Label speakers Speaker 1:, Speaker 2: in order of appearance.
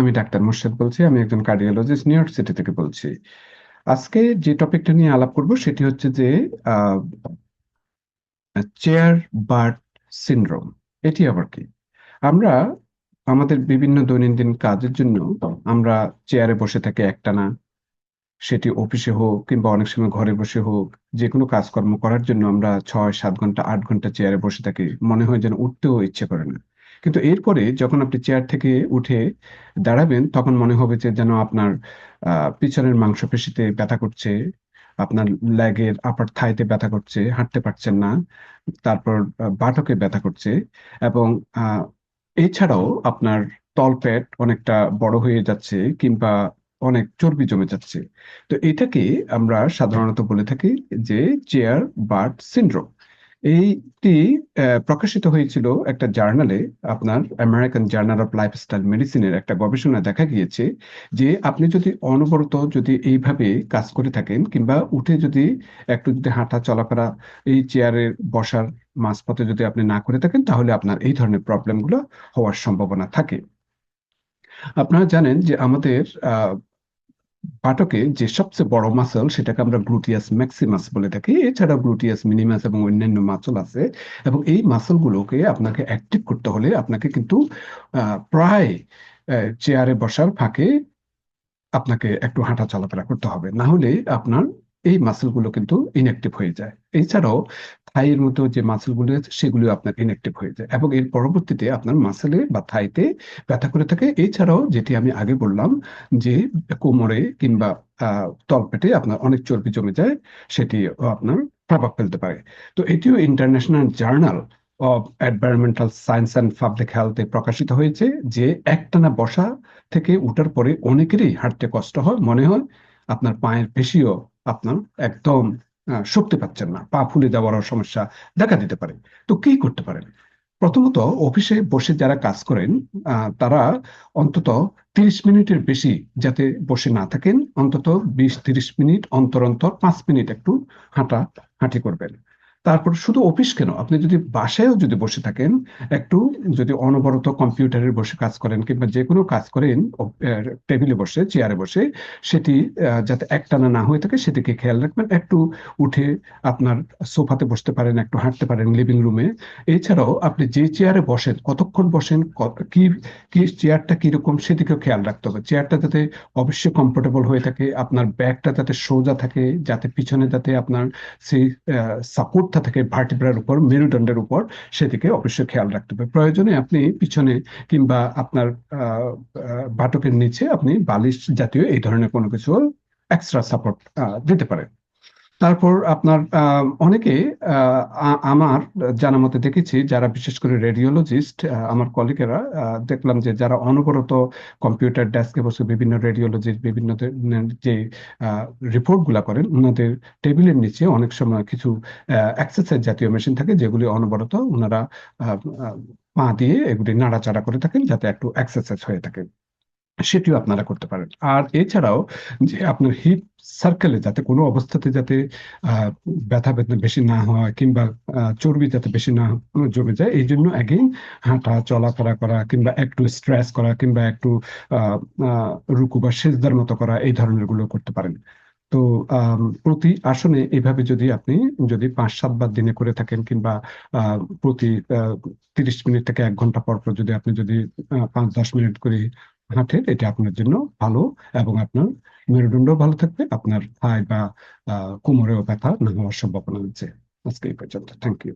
Speaker 1: আমি ডাক্তার মোর্শেদ বলছি, আমি একজন কার্ডিওলজিস্ট নিউ ইয়র্ক সিটি থেকে বলছি। আজকে যে টপিকটা নিয়ে আলাপ করব সেটি হচ্ছে যে চেয়ার বার্ড সিনড্রোম এটি আবার কি? আমরা আমাদের বিভিন্ন দৈনন্দিন কাজের জন্য আমরা চেয়ারে বসে থাকি একটানা, সেটি অফিসে হোক কিংবা অনেক সময় ঘরে বসে হোক যে কোনো কাজকর্ম করার জন্য আমরা ছয়, সাত ঘণ্টা, আট ঘণ্টা চেয়ারে বসে থাকি। মনে হয় যেন উঠতেও ইচ্ছে করে না। কিন্তু এরপরে যখন আপনি চেয়ার থেকে উঠে দাঁড়াবেন, তখন মনে হবে যে যেন আপনার পিছনের মাংসপেশিতে ব্যথা করছে, আপনার লেগের আপার থাইতে ব্যথা করছে, হাঁটতে পারছেন না, তারপর বাটকে ব্যথা করছে এবং এছাড়াও আপনার তলপেট অনেকটা বড় হয়ে যাচ্ছে কিংবা অনেক চর্বি জমে যাচ্ছে। তো এটাকে আমরা সাধারণত বলে থাকি যে চেয়ার বার্ড সিন্ড্রোম এইটি প্রকাশিত হয়েছিল একটা জার্নালে, আপনার আমেরিকান জার্নাল অফ লাইফস্টাইল মেডিসিনের একটা গবেষণা দেখা গিয়েছে যে আপনি যদি অনবরত যদি এইভাবে কাজ করে থাকেন কিংবা উঠে যদি একটু যদি হাঁটা চলাফেরা, এই চেয়ারে বসার মাঝপথে যদি আপনি না করে থাকেন, তাহলে আপনার এই ধরনের প্রবলেমগুলো হওয়ার সম্ভাবনা থাকে। আপনারা জানেন যে আমাদের পাটকে যে সবচেয়ে বড় মাসল সেটাকে আমরা গ্লুটিয়াস ম্যাক্সিমাস বলে থাকি। এছাড়া গ্লুটিয়াস মিনিমাস এবং অন্যান্য মাসল আছে। এবং এই মাসলগুলোকে আপনাকে অ্যাক্টিভ করতে হলে আপনাকে কিন্তু প্রায় চেয়ারে বসার ফাঁকে আপনাকে একটু হাঁটা চলাফেরা করতে হবে। না হলে আপনার এই মাসেলগুলো কিন্তু ইনঅ্যাক্টিভ হয়ে যায়। এছাড়াও থাইয়ের মতো যে মাসেলগুলো আছে, সেগুলো আপনার ইনঅ্যাক্টিভ হয়ে যায়। এবং এর পরবর্তীতে আপনার মাসেলে বা থাইতে ব্যথা করে থাকে। এছাড়াও যেটি আমি আগে বললাম যে কোমরে কিংবা তলপেটে আপনার অনেক চর্বি জমে যায় সেটি আপনার প্রভাব ফেলতে পারে। তো এটিও international journal of environmental science and public হেলথে প্রকাশিত হয়েছে যে একটানা বসা থেকে উঠার পরে অনেকেরই হাঁটতে কষ্ট হয়। মনে হয় আপনার পায়ের পেশিও আপনার একদম শক্তি পাচ্ছেন না, পা ফুলে যাওয়ার সমস্যা দেখা দিতে পারে। তো কি করতে পারেন? প্রথমত অফিসে বসে যারা কাজ করেন তারা অন্তত তিরিশ মিনিটের বেশি যাতে বসে না থাকেন, অন্তত বিশ তিরিশ মিনিট অন্তর অন্তর পাঁচ মিনিট একটু হাঁটা, হাঁটি করবেন। তারপর শুধু অফিস কেন? আপনি যদি বাসায়ও যদি বসে থাকেন, একটু যদি অনবরত কম্পিউটারে বসে কাজ করেন কিংবা যে কোনো কাজ করেন টেবিলে বসে, চেয়ারে বসে, সেটি যাতে একটানা না হয়ে থাকে সেদিকে খেয়াল রাখবেন। একটু উঠে আপনার সোফাতে বসতে পারেন, একটু হাঁটতে পারেন লিভিং রুমে এছাড়াও আপনি যে চেয়ারে বসেন, কতক্ষণ বসেন, কি কি চেয়ারটা কীরকম, সেদিকেও খেয়াল রাখতে হবে। চেয়ারটা যাতে অবশ্যই কমফোর্টেবল হয়ে থাকে, আপনার ব্যাগটা যাতে সোজা থাকে, যাতে পিছনে যাতে আপনার সেই সাপোর্ট মাথা থেকে ভার্টিব্রার উপর, মেরুদণ্ডের উপর সেদিকে অবশ্যই খেয়াল রাখতে হবে। প্রয়োজনে আপনি পিছনে কিংবা আপনার বাটকের নিচে আপনি বালিশ জাতীয় এই ধরনের কোনো কিছু এক্সট্রা সাপোর্ট দিতে পারেন। তারপর আপনার অনেকে আমার জানা মতে দেখেছি যারা বিশেষ করে রেডিওলজিস্ট আমার কলিগেরা দেখলাম যে যারা অনবরত কম্পিউটার ডেস্কে বসে বিভিন্ন রেডিওলজিস্ট বিভিন্ন যে রিপোর্টগুলা করেন ওনাদের টেবিলের নিচে অনেক সময় কিছু এক্সারসাইজ জাতীয় মেশিন থাকে যেগুলি অনবরত ওনারা পা দিয়ে এগুলি নাড়াচাড়া করে থাকেন যাতে একটু এক্সারসাইজ হয়ে থাকে সেটিও আপনারা করতে পারেন। আর এছাড়াও যে আপনার হিপ সার্কেলে যাতে কোনো অবস্থাতে যাতে ব্যথা বেদনা বেশি না হয় কিংবা চর্বি যাতে বেশি না জমে যায়, এই জন্য অ্যাগেন হাঁটা, চলাফেরা করা কিংবা একটু স্ট্রেস করা কিংবা একটু রুকু বা সেজদার মতো করা এই ধরনেরগুলো করতে পারেন। তো প্রতি আসনে এইভাবে যদি আপনি যদি পাঁচ সাতবার দিনে করে থাকেন কিংবা প্রতি তিরিশ মিনিট থেকে এক ঘণ্টা পর পর যদি আপনি যদি পাঁচ দশ মিনিট করে হাঁটেন এটা আপনার জন্য ভালো এবং আপনার মেরুদণ্ড ভালো থাকবে, আপনার থাই বা কোমরেও ব্যথা না হওয়ার সম্ভাবনা আছে। আজকে এই পর্যন্ত। Thank you